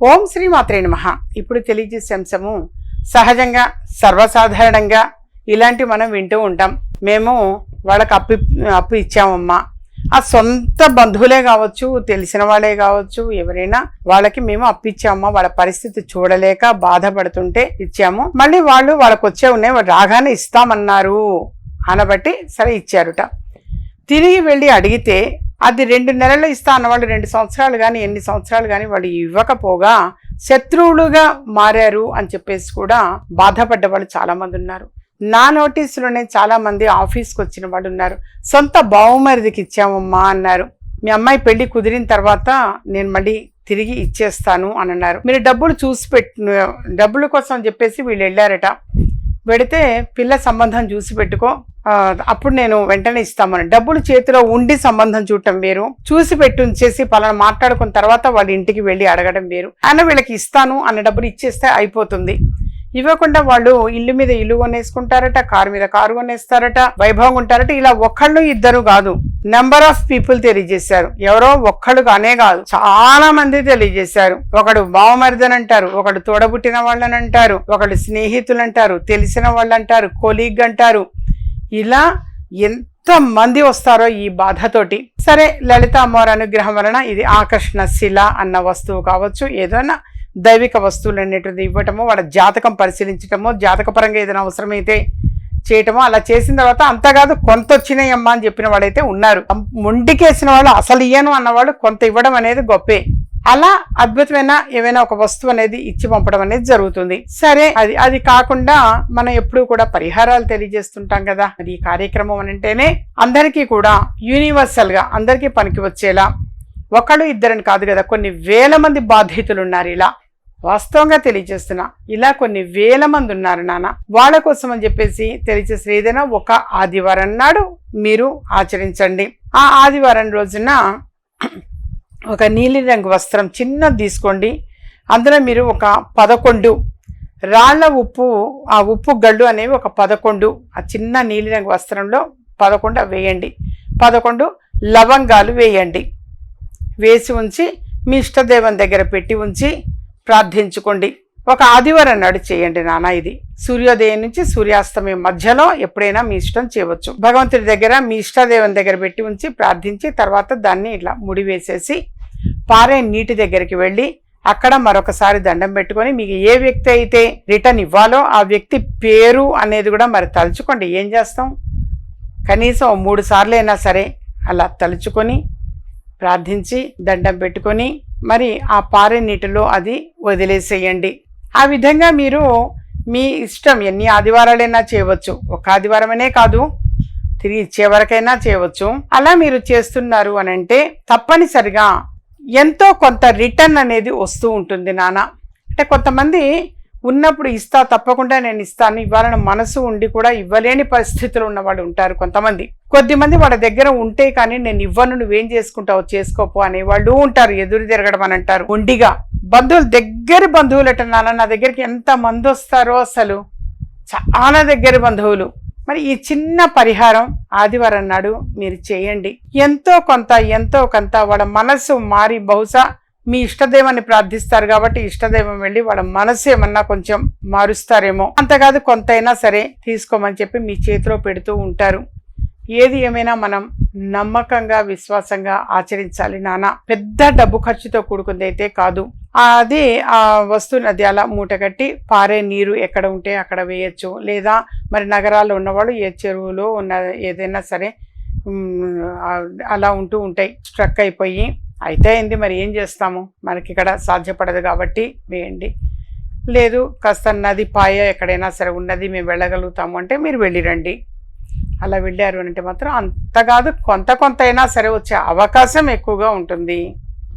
ఓం శ్రీ మాత్రే నమః. ఇప్పుడు తెలియజేసే అంశము సహజంగా సర్వసాధారణంగా ఇలాంటివి మనం వింటూ ఉంటాం. మేము వాళ్ళకి అప్పు అప్పు ఇచ్చామమ్మా. ఆ సొంత బంధువులే కావచ్చు తెలిసిన వాళ్ళే కావచ్చు ఎవరైనా వాళ్ళకి మేము అప్పిచ్చామమ్మా వాళ్ళ పరిస్థితి చూడలేక బాధపడుతుంటే ఇచ్చాము. మళ్ళీ వాళ్ళు వాళ్ళకి వచ్చే ఉన్నాయి వాళ్ళు రాగానే ఇస్తామన్నారు అనబట్టి సరే ఇచ్చారుట. తిరిగి వెళ్ళి అడిగితే అది రెండు నెలలు ఇస్తా అన్నవాళ్ళు రెండు సంవత్సరాలు కానీ ఎన్ని సంవత్సరాలు కానీ వాళ్ళు ఇవ్వకపోగా శత్రువులుగా మారారు అని చెప్పేసి కూడా బాధపడ్డ వాళ్ళు చాలామంది ఉన్నారు. నా నోటీసులోనే చాలామంది ఆఫీస్కి వచ్చిన వాళ్ళు ఉన్నారు. సొంత బావుమరిదికి ఇచ్చామమ్మా అన్నారు. మీ అమ్మాయి పెళ్ళి కుదిరిన తర్వాత నేను మళ్ళీ తిరిగి ఇచ్చేస్తాను అని అన్నారు. మీరు డబ్బులు చూసి పెట్టు డబ్బుల కోసం చెప్పేసి వీళ్ళు వెళ్ళారట. పెడితే పిల్ల సంబంధం చూసి పెట్టుకో. అప్పుడు నేను వెంటనే ఇస్తామని. డబ్బులు చేతిలో ఉండి సంబంధం చూడటం వేరు. చూసి పెట్టి ఉంచేసి పలానా మాట్లాడుకున్న తర్వాత వాళ్ళ ఇంటికి వెళ్ళి అడగడం వేరు. ఆయన వీళ్ళకి ఇస్తాను అన్న డబ్బులు ఇచ్చేస్తే అయిపోతుంది. ఇవ్వకుండా వాళ్ళు ఇల్లు మీద ఇల్లు కొనేసుకుంటారట కారు మీద కారు కొనేస్తారట వైభవం ఉంటారట. ఇలా ఒక్కళ్ళు ఇద్దరు కాదు. నెంబర్ ఆఫ్ పీపుల్ తెలియజేశారు. ఎవరో ఒక్కడు అనే కాదు చాలా మంది తెలియజేశారు. ఒకడు బావమరిదని అంటారు ఒకడు తోడబుట్టిన వాళ్ళని అంటారు ఒకడు స్నేహితులు అంటారు తెలిసిన వాళ్ళు అంటారు కొలీగ్ అంటారు. ఇలా ఎంత మంది వస్తారో ఈ బాధతోటి. సరే లలిత అమ్మవారి అనుగ్రహం వలన ఇది ఆకర్షణ శిల అన్న వస్తువు కావచ్చు ఏదైనా దైవిక వస్తువులు అనేటిది ఇవ్వటము వాళ్ళ జాతకం పరిశీలించటము జాతకపరంగా ఏదైనా అవసరమైతే చేయటము అలా చేసిన తర్వాత అంతకాదు కొంత వచ్చినాయమ్మా అని చెప్పిన వాళ్ళైతే ఉన్నారు. మొండికేసిన వాళ్ళు అసలు ఇయ్యను అన్నవాళ్ళు కొంత ఇవ్వడం అనేది గొప్పే. అలా అద్భుతమైన ఏవైనా ఒక వస్తువు అనేది ఇచ్చి పంపడం అనేది జరుగుతుంది. సరే అది అది కాకుండా మనం ఎప్పుడూ కూడా పరిహారాలు తెలియజేస్తుంటాం కదా. మరి ఈ కార్యక్రమం అని అంటేనే అందరికీ కూడా యూనివర్సల్గా అందరికీ పనికి వచ్చేలా. ఒకళ్ళు ఇద్దరని కాదు కదా కొన్ని వేల మంది బాధితులు ఉన్నారు ఇలా. వాస్తవంగా తెలియజేస్తున్నా. ఇలా కొన్ని వేల మంది ఉన్నారు నాన్న. వాళ్ళ కోసం అని చెప్పేసి తెలియజేసిన ఏదైనా ఒక ఆదివారం నాడు మీరు ఆచరించండి. ఆ ఆదివారం రోజున ఒక నీలిరంగు వస్త్రం చిన్నది తీసుకోండి. అందులో మీరు ఒక పదకొండు రాళ్ళ ఉప్పు ఆ ఉప్పు గళ్ళు అనేవి ఒక పదకొండు. ఆ చిన్న నీలిరంగు వస్త్రంలో పదకొండు వేయండి. పదకొండు లవంగాలు వేయండి. వేసి ఉంచి మీ ఇష్టదేవం దగ్గర పెట్టి ఉంచి ప్రార్థించుకోండి. ఒక ఆదివారం నాడు చేయండి నాన్న ఇది. సూర్యోదయం నుంచి సూర్యాస్తమయం మధ్యలో ఎప్పుడైనా మీ ఇష్టం చేయవచ్చు. భగవంతుడి దగ్గర మీ ఇష్టదేవుని దగ్గర పెట్టి ఉంచి ప్రార్థించి తర్వాత దాన్ని ఇట్లా ముడి వేసేసి పారే నీటి దగ్గరికి వెళ్ళి అక్కడ మరొకసారి దండం పెట్టుకొని మీకు ఏ వ్యక్తి అయితే రిటర్న్ ఇవ్వాలో ఆ వ్యక్తి పేరు అనేది కూడా మరి తలుచుకోండి. ఏం చేస్తాం? కనీసం మూడు సార్లు అయినా సరే అలా తలుచుకొని ప్రార్థించి దండం పెట్టుకొని మరి ఆ పారే నీటిలో అది వదిలేసేయండి. ఆ విధంగా మీరు మీ ఇష్టం ఎన్ని ఆదివారాలైనా చేయవచ్చు. ఒక ఆదివారమనే కాదు తిరిగి ఇచ్చే చేయవచ్చు. అలా మీరు చేస్తున్నారు అని అంటే తప్పనిసరిగా ఎంతో కొంత రిటర్న్ అనేది వస్తూ ఉంటుంది నాన్న అంటే కొంతమంది ఉన్నప్పుడు ఇస్తా తప్పకుండా నేను ఇస్తాను ఇవ్వాలని మనసు ఉండి కూడా ఇవ్వలేని పరిస్థితులు ఉన్నవాళ్ళు ఉంటారు కొంతమంది. కొద్దిమంది వాళ్ళ దగ్గర ఉంటే కానీ నేను ఇవ్వను నువ్వేం చేసుకుంటావు చేసుకోపో అని వాళ్ళు ఉంటారు ఎదురు తిరగడం అని అంటారు. ఒండిగా బంధువులు దగ్గర బంధువులు నాన్న? నా దగ్గరికి ఎంత మంది వస్తారో అసలు? చాలా దగ్గర బంధువులు. మరి ఈ చిన్న పరిహారం ఆదివారం నాడు మీరు చేయండి. ఎంతో కొంత ఎంతో కొంత వాళ్ళ మనసు మారి బహుశా మీ ఇష్టదేవాన్ని ప్రార్థిస్తారు కాబట్టి ఇష్టదైవం వెళ్ళి వాళ్ళ మనసు ఏమన్నా కొంచెం మారుస్తారేమో. అంతకాదు కొంతైనా సరే తీసుకోమని చెప్పి మీ చేతిలో పెడుతూ ఉంటారు. ఏది ఏమైనా మనం నమ్మకంగా విశ్వాసంగా ఆచరించాలి నాన్న పెద్ద డబ్బు ఖర్చుతో కూడుకుంది అయితే కాదు. అది ఆ వస్తువుని అది అలా మూటగట్టి పారే నీరు ఎక్కడ ఉంటే అక్కడ వేయచ్చు. లేదా మరి నగరాల్లో ఉన్నవాళ్ళు ఏ చెరువులో ఉన్న ఏదైనా సరే అలా ఉంటూ ఉంటాయి. స్ట్రక్ అయిపోయి అయితే అయింది మరి ఏం చేస్తాము? మనకి ఇక్కడ సాధ్యపడదు కాబట్టి వేయండి. లేదు కాస్త నది పాయ ఎక్కడైనా సరే ఉన్నది మేము వెళ్ళగలుగుతాము అంటే మీరు వెళ్ళిరండి అలా వెళ్ళారు అంటే మాత్రం అంత కాదు కొంత కొంత అయినా సరే వచ్చే అవకాశం ఎక్కువగా ఉంటుంది.